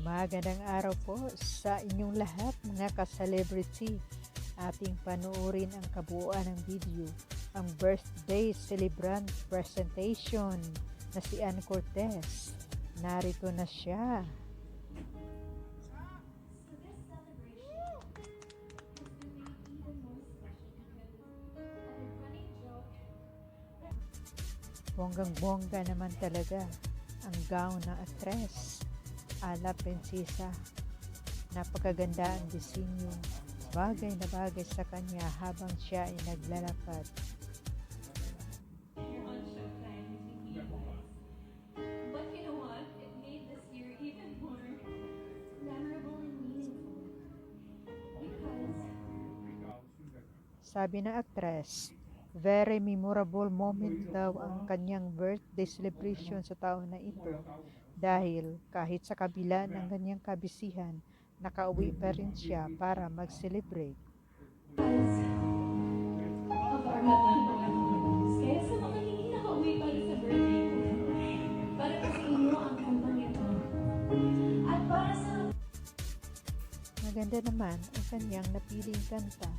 Magandang araw po sa inyong lahat mga ka-celebrity. Ating panoorin ang kabuuan ng video, ang birthday celebrant presentation na si Ann Cortez. Narito na siya. Bonggang-bongga naman talaga ang gown ng actress. Ala prinsesa. Napakaganda ang disenyo. Bagay na bagay sa kanya habang siya ay naglalakad. Sabi ng actress, very memorable moment daw ang kanyang birthday celebration sa taon na ito. Dahil kahit sa kabila ng kanyang kabisihan, nakauwi pa rin siya para mag-celebrate. Kaya sa mga hindi nakauwi para sa birthday ko, para sa inyo ang kantang ito. At para sa Maganda naman ang kanyang napiling kanta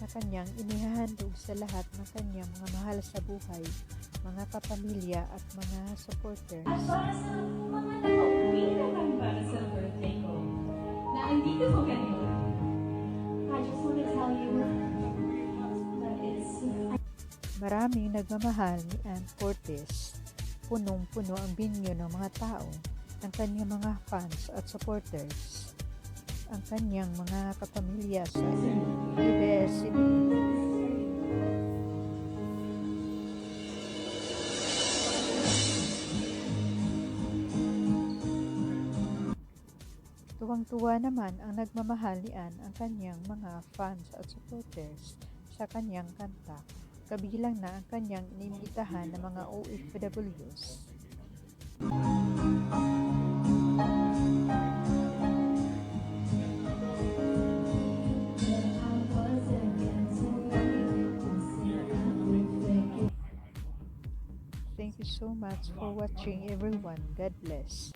na kanyang inihahandog sa lahat ng kanyang mga mahal sa buhay, mga kapamilya at mga supporters. At para sa mga nakauwi naman para sa birthday ko, na andito ko ngayon, I just want to tell you that it's Maraming nagmamahal ni Ann Cortez. Punong-puno ang binyo ng mga tao, ng kanyang mga fans at supporters. Ang kanyang mga kapamilya sa Tuwang-tuwa naman ang nagmamahal ni Ann ang kanyang mga fans at supporters sa kanyang kanta, kabilang na ang kanyang inimbitahan ng mga OFWs. Thank you so much for watching everyone. God bless.